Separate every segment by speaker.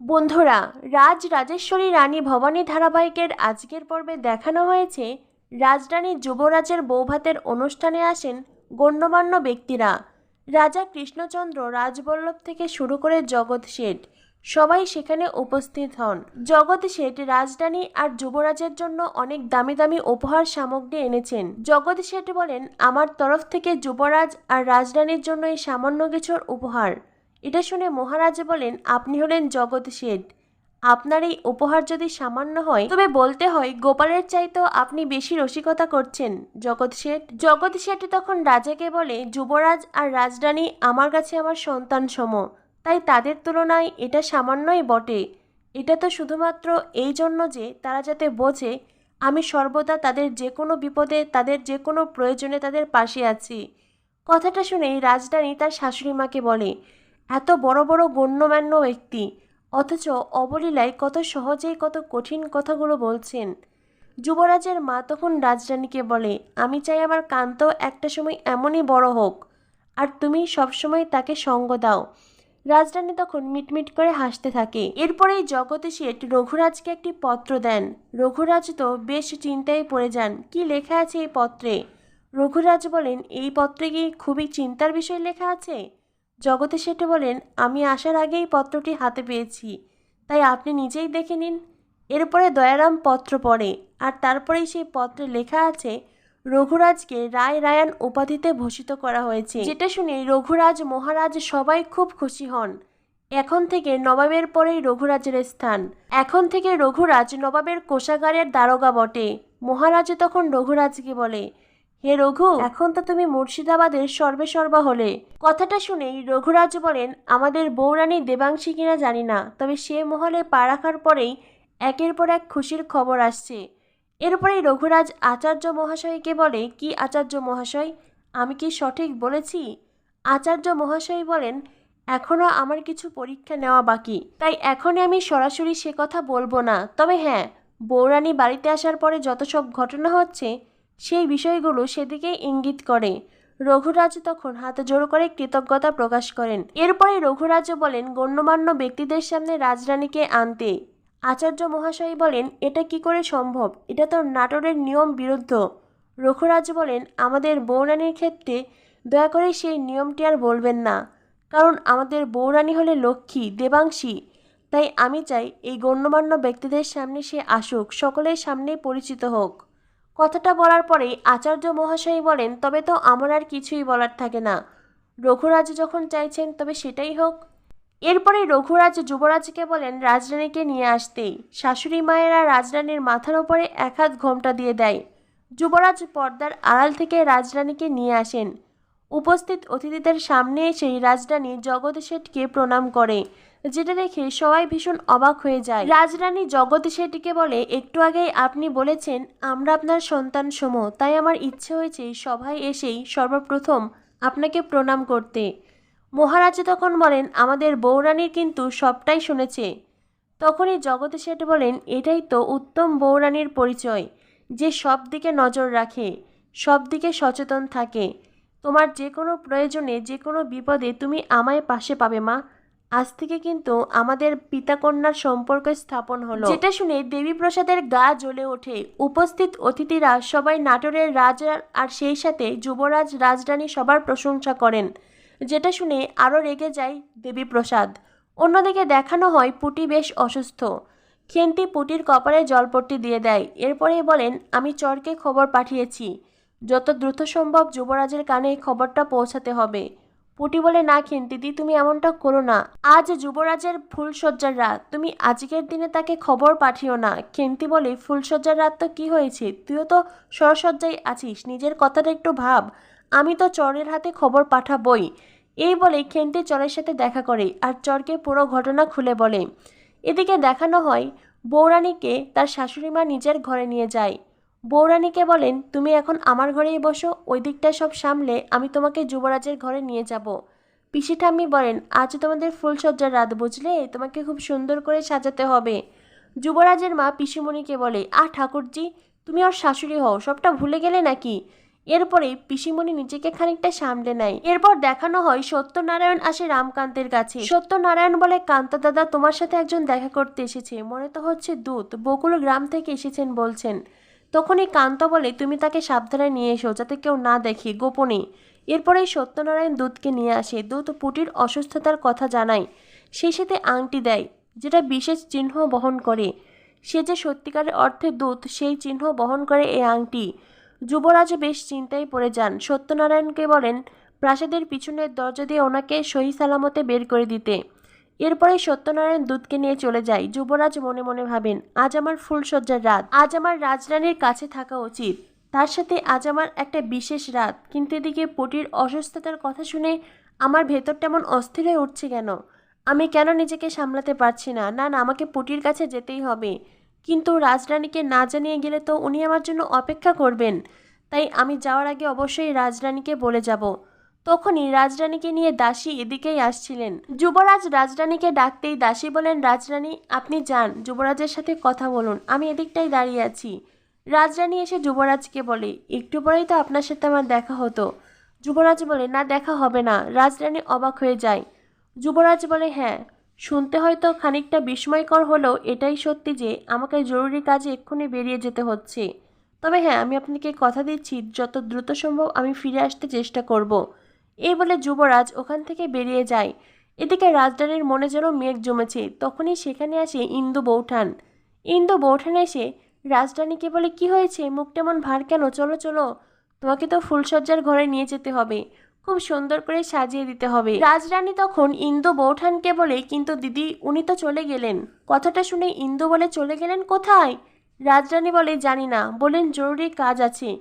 Speaker 1: বন্ধুরা, রাজ রাজেশ্বরী রানী ভবানী ধারাবাহিকের আজকের পর্বে দেখানো হয়েছে, রাজরানী যুবরাজের বৌভাতের অনুষ্ঠানে আসেন গণ্যমান্য ব্যক্তিরা। রাজা কৃষ্ণচন্দ্র রাজবল্লভ থেকে শুরু করে জগৎ শেঠ সবাই সেখানে উপস্থিত হন। জগৎ শেঠ রাজরানী আর যুবরাজের জন্য অনেক দামি দামি উপহার সামগ্রী এনেছেন। জগৎ শেঠ বলেন, আমার তরফ থেকে যুবরাজ আর রাজরানীর জন্য এই সামান্য কিছুর উপহার। এটা শুনে মহারাজ বলেন, আপনি হলেন জগৎ শেঠ। আপনার এই উপহার যদি সামান্য হয়, তবে বলতে হয়, গোপালের চাইতেও আপনি বেশি রসিকতা করছেন, জগৎ শেঠ। জগৎ শেঠ তখন রাজাকে বলে, যুবরাজ আর রাজরানী আমার কাছে আমার সন্তান সম। তাই তাদের তুলনায় এটা সামান্যই বটে। এটা তো শুধুমাত্র এই জন্য যে তারা যাতে বোঝে, আমি সর্বদা তাদের যে কোনো বিপদে, তাদের যে কোনো প্রয়োজনে তাদের পাশে আছি। কথাটা শুনেই রাজরানী তার শাশুড়ি মাকে বলে এত বড় বড় গণ্যমান্য ব্যক্তি। অথচ অবলীলায় কত সহজেই কত কঠিন কথাগুলো বলছেন। যুবরাজের মা তখন রাজরানীকে বলে, আমি চাই আমার কান্ত একটা সময় এমনই বড় হোক, আর তুমি সবসময় তাকে সঙ্গ দাও। রাজরানী তখন মিটমিট করে হাসতে থাকে। এরপরেই জগতে শেঠ রঘুরাজকে একটি পত্র দেন। রঘুরাজ তো বেশ চিন্তায় পড়ে যান, কি লেখা আছে এই পত্রে? রঘুরাজ বলেন, এই পত্রে কি খুবই চিন্তার বিষয় লেখা আছে? জগতে শেঠে বলেন, আমি আসার আগেই পত্রটি হাতে পেয়েছি, তাই আপনি নিজেই দেখে নিন। এরপরে দয়ারাম পত্র পড়ে, আর তারপরেই সেই পত্রে লেখা আছে, রঘুরাজকে রায় রায়ান উপাধিতে ভূষিত করা হয়েছে। যেটা শুনে রঘুরাজ মহারাজ সবাই খুব খুশি হন। এখন থেকে নবাবের পরেই রঘুরাজের স্থান। এখন থেকে রঘুরাজ নবাবের কোষাগারের দারোগা বটে। মহারাজ তখন রঘুরাজকে বলে হে রঘু, এখন তো তুমি মুর্শিদাবাদের সর্বে সর্বা হলে। কথাটা শুনেই রঘুরাজ বলেন, আমাদের বৌরানী দেবাংশী কিনা জানি না, তবে সে মহলে পা রাখার পরেই একের পর এক খুশির খবর আসছে। এরপরেই রঘুরাজ আচার্য মহাশয়কে বলে, কি আচার্য মহাশয়? আমি কি সঠিক বলেছি? আচার্য মহাশয় বলেন এখনও আমার কিছু পরীক্ষা নেওয়া বাকি, তাই এখনই আমি সরাসরি সে কথা বলব না। তবে হ্যাঁ বৌরানী বাড়িতে আসার পরে যত সব ঘটনা হচ্ছে সেই বিষয়গুলো সেদিকেই ইঙ্গিত করে। রঘুরাজ তখন হাত জোড় করে কৃতজ্ঞতা প্রকাশ করেন। এরপরে রঘুরাজ বলেন, গণ্যমান্য ব্যক্তিদের সামনে রাজরানীকে আনতে। আচার্য মহাশয় বলেন, এটা কি করে সম্ভব? এটা তো নাটোরের নিয়ম বিরুদ্ধ। রঘুরাজ বলেন, আমাদের বৌরানীর ক্ষেত্রে দয়া করে সেই নিয়মটি আর বলবেন না। কারণ আমাদের বৌরানী হলে লক্ষ্মী, দেবাংশী। তাই আমি চাই এই গণ্যমান্য ব্যক্তিদের সামনে সে আসুক, সকলের সামনেই পরিচিত হোক। কথাটা বলার পরেই আচার্য মহাশয় বলেন, তবে তো আমার আর কিছুই বলার থাকে না। রঘুরাজ যখন চাইছেন, তবে সেটাই হোক। এরপরে রঘুরাজ যুবরাজকে বলেন, রাজরানীকে নিয়ে আসতেই। শাশুড়ি মায়েরা রাজরানীর মাথার ওপরে এক হাত ঘোমটা দিয়ে দেয়। যুবরাজ পর্দার আড়াল থেকে রাজরানীকে নিয়ে আসেন। উপস্থিত অতিথিদের সামনে এসেই রাজরানী জগৎ শেঠকে প্রণাম করে। যেটা দেখে সবাই ভীষণ অবাক হয়ে যায়। রাজরানী জগৎ শেঠকে বলে, একটু আগেই আপনি বলেছেন, আমরা আপনার সন্তান সম তাই আমার ইচ্ছে হয়েছে সভায় এসেই সর্বপ্রথম আপনাকে প্রণাম করতে। মহারাজ তখন বলেন, আমাদের বৌরানীর কিন্তু সবটাই শুনেছে। তখনই জগৎ শেঠ বলেন, এটাই তো উত্তম বৌরানীর পরিচয়, যে সব দিকে নজর রাখে সব দিকে সচেতন থাকে। তোমার যে কোনো প্রয়োজনে, যে কোনো বিপদে তুমি আমায় পাশে পাবে মা। আজ থেকে কিন্তু আমাদের পিতাকন্যার সম্পর্ক স্থাপন হলো। যেটা শুনে দেবীপ্রসাদের গা জ্বলে ওঠে। উপস্থিত অতিথিরা সবাই নাটোরের রাজা আর সেই সাথে যুবরাজ রাজরানী সবার প্রশংসা করেন। যেটা শুনে আরও রেগে যায় দেবীপ্রসাদ। অন্যদিকে দেখানো হয় পুটি বেশ অসুস্থ। খেন্তি পুটির কপালে জলপট্টি দিয়ে দেয়। এরপরেই বলেন, আমি চরকে খবর পাঠিয়েছি। যত দ্রুত সম্ভব যুবরাজের কানে খবরটা পৌঁছাতে হবে। পুটি বলে না খেন্তিদি তুমি এমনটা করো না। আজ যুবরাজের ফুলসজ্জার রাত। তুমি আজকের দিনে তাকে খবর পাঠিও না। খেন্তি বলে ফুলসজ্জার রাত তো কি হয়েছে? তুইও তো সরসজ্জায় আছিস। নিজের কথাটা একটু ভাব। আমি তো চরের হাতে খবর পাঠাবই। এই বলে খেন্তি চরের সাথে দেখা করে আর চরকে পুরো ঘটনা খুলে বলে। এদিকে দেখানো হয় বৌরানীকে তার শাশুড়ি মা নিজের ঘরে নিয়ে যায়। বৌরানীকে বলেন, তুমি এখন আমার ঘরেই বসো, ওই দিকটা সব সামলে আমি তোমাকে যুবরাজের ঘরে নিয়ে যাব। পিসি ঠাম্মি বলেন, আজ তোমাদের ফুলসজ্জার রাত, বুঝলে? তোমাকে খুব সুন্দর করে সাজাতে হবে। যুবরাজের মা পিসিমণিকে বলে, আহ ঠাকুরজি, তুমি ওর শাশুড়ি হও, সবটা ভুলে গেলে নাকি? এরপরে পিসিমণি নিজেকে খানিকটা সামলে নেয়। এরপর দেখানো হয় সত্যনারায়ণ আসে রামকান্তের কাছে। সত্যনারায়ণ বলে, কান্ত দাদা, তোমার সাথে একজন দেখা করতে এসেছে। মনে তো হচ্ছে দূত। বকুল গ্রাম থেকে এসেছেন বলছেন। তখনই কান্ত বলে, তুমি তাকে সাবধানে নিয়ে এসো যাতে কেউ না দেখে গোপনে। এরপরেই সত্যনারায়ণ দূতকে নিয়ে আসে। দুধ পুটির অসুস্থতার কথা জানায়। সেই সাথে আংটি দেয়, যেটা বিশেষ চিহ্ন বহন করে। সে যে সত্যিকারের অর্থে দূত, সেই চিহ্ন বহন করে এই আংটি। যুবরাজ বেশ চিন্তায় পড়ে যান। সত্যনারায়ণকে বলেন, প্রাসাদের পিছনের দরজা দিয়ে ওনাকে সহি সালামতে বের করে দিতে। এরপরে সত্যনারায়ণ দূতকে নিয়ে চলে যায়। যুবরাজ মনে মনে ভাবেন, আজ আমার ফুলসজ্জার রাত। আজ আমার রাজরানীর কাছে থাকা উচিত। তার সাথে আজ আমার একটা বিশেষ রাত। কিন্তু এদিকে পটির অসুস্থতার কথা শুনে আমার ভেতরটা এমন অস্থির হয়ে উঠছে কেন? আমি কেন নিজেকে সামলাতে পারছি না? না না, আমাকে পুটির কাছে যেতেই হবে। কিন্তু রাজরানীকে না জানিয়ে গেলে তো উনি আমার জন্য অপেক্ষা করবেন। তাই আমি যাওয়ার আগে অবশ্যই রাজরানীকে বলে যাব। তখনই রাজরানীকে নিয়ে দাসী এদিকেই আসছিলেন। যুবরাজ রাজরানীকে ডাকতেই দাসী বলেন, রাজরানী, আপনি যান, যুবরাজের সাথে কথা বলুন, আমি এদিকটাই দাঁড়িয়ে আছি। রাজরানী এসে যুবরাজকে বলে, একটু পরেই তো আপনার সাথে আমার দেখা হতো। যুবরাজ বলে, না, দেখা হবে না। রাজরানী অবাক হয়ে যায়। যুবরাজ বলে হ্যাঁ শুনতে হয়তো খানিকটা বিস্ময়কর হলেও এটাই সত্যি যে আমাকে জরুরি কাজে এক্ষুনি বেরিয়ে যেতে হচ্ছে। তবে হ্যাঁ আমি আপনাকে কথা দিচ্ছি, যত দ্রুত সম্ভব আমি ফিরে আসতে চেষ্টা করব। এই বলে যুবরাজ ওখান থেকে বেরিয়ে যায়। এদিকে রাজধানীর মনে যেন মেঘ জমেছে, তখনই সেখানে আসে ইন্দু বৌঠান। ইন্দু বৌঠান এসে, রাজধানীকে বলে কি হয়েছে? মুখ তেমন ভার কেন? চলো চলো। তোমাকে তো ফুলসজ্জার ঘরে নিয়ে যেতে হবে। খুব সুন্দর করে সাজিয়ে দিতে হবে। রাজরানী তখন ইন্দু বৌঠানকে বলে, কিন্তু দিদি, উনি তো চলে গেলেন। কথাটা শুনে ইন্দু বলে, চলে গেলেন কোথায়? রাজরানী বলে, জানি না। বলেন জরুরি কাজ আছে।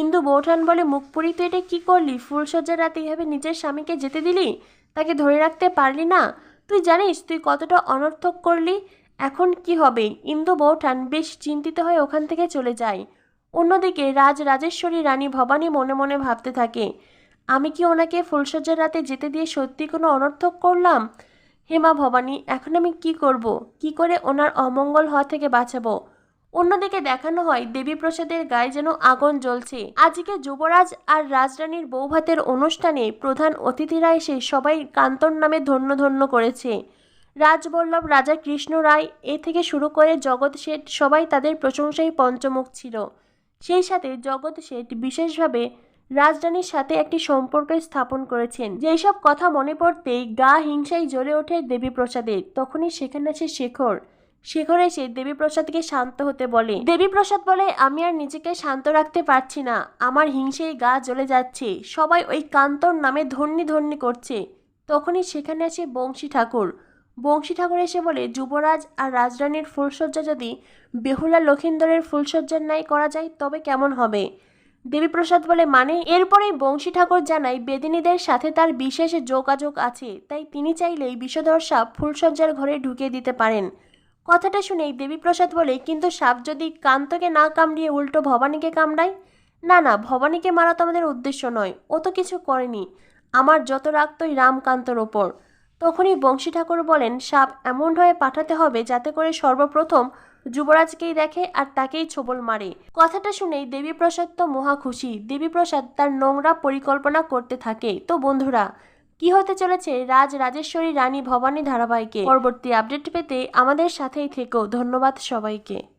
Speaker 1: ইন্দু বৌঠান বলে, মুখ পুরি তুই এটা কী করলি? ফুলসজ্জার রাতে এভাবে নিজের স্বামীকে যেতে দিলি? তাকে ধরে রাখতে পারলি না? তুই জানিস, তুই কতটা অনর্থক করলি? এখন কি হবে? ইন্দু বৌঠান বেশ চিন্তিত হয়ে ওখান থেকে চলে যায়। অন্যদিকে রাজ রাজেশ্বরী রানী ভবানী মনে মনে ভাবতে থাকে, আমি কি ওনাকে ফুলসজ্জার রাতে যেতে দিয়ে সত্যি কোনো অনর্থক করলাম? হেমা ভবানী, এখন আমি কি করব? কি করে ওনার অমঙ্গল হওয়া থেকে বাঁচাবো? অন্যদিকে দেখানো হয় দেবীপ্রসাদের গায়ে যেন আগুন জ্বলছে। আজকে যুবরাজ আর রাজরানীর বৌভাতের অনুষ্ঠানে প্রধান অতিথিরা এসে সবাই কান্তর নামে ধন্য ধন্য করেছে। রাজবল্লভ, রাজা কৃষ্ণ রায় এ থেকে শুরু করে জগৎ শেঠ সবাই তাদের প্রশংসায় পঞ্চমুখ ছিল। সেই সাথে জগৎ শেঠ বিশেষভাবে রাজরানীর সাথে একটি সম্পর্ক স্থাপন করেছেন। যেসব কথা মনে পড়তেই গা হিংসায় জ্বলে ওঠে দেবীপ্রসাদের তখনই সেখানে আসে শেখর। শেখর এসে দেবীপ্রসাদকে শান্ত হতে বলে, দেবীপ্রসাদ বলে, আমি আর নিজেকে শান্ত রাখতে পারছি না। আমার হিংসেই গা জ্বলে যাচ্ছে। সবাই ওই কান্তর নামে ধন্যি ধন্যি করছে। তখনই সেখানে আসে বংশী ঠাকুর। বংশী ঠাকুর এসে বলে, যুবরাজ আর রাজরানীর ফুলসজ্জা যদি বেহুলা লক্ষিন্দরের ফুলসজ্জার ন্যায় করা যায়, তবে কেমন হবে? দেবীপ্রসাদ বলে মানে? এরপরেই বংশী ঠাকুর জানায়, বেদিনীদের সাথে তার বিশেষ যোগাযোগ আছে। তাই তিনি চাইলেই বিষধর সাপ ফুলসজ্জার ঘরে ঢুকিয়ে দিতে পারেন। কথাটা শুনেই দেবীপ্রসাদ বলে, কিন্তু সাপ যদি কান্তকে না কামড়িয়ে উল্টো ভবানীকে কামড়ায়? না না, ভবানীকে মারা তো আমাদের উদ্দেশ্য নয়, ও তো কিছু করেনি। আমার যত রাগ, তোই রামকান্তর ওপর। তখনই বংশী ঠাকুর বলেন, সাপ এমনভাবে পাঠাতে হবে যাতে করে সর্বপ্রথম যুবরাজকেই দেখে আর তাকেই ছোবল মারে। কথাটা শুনেই দেবীপ্রসাদ তো মহা খুশি। দেবীপ্রসাদ তার নোংরা পরিকল্পনা করতে থাকে। তো বন্ধুরা কি হতে চলেছে রাজ রাজেশ্বরী রানী ভবানী ধারাবাহিকে? পরবর্তী আপডেট পেতে আমাদের সাথেই থেকো। ধন্যবাদ সবাইকে।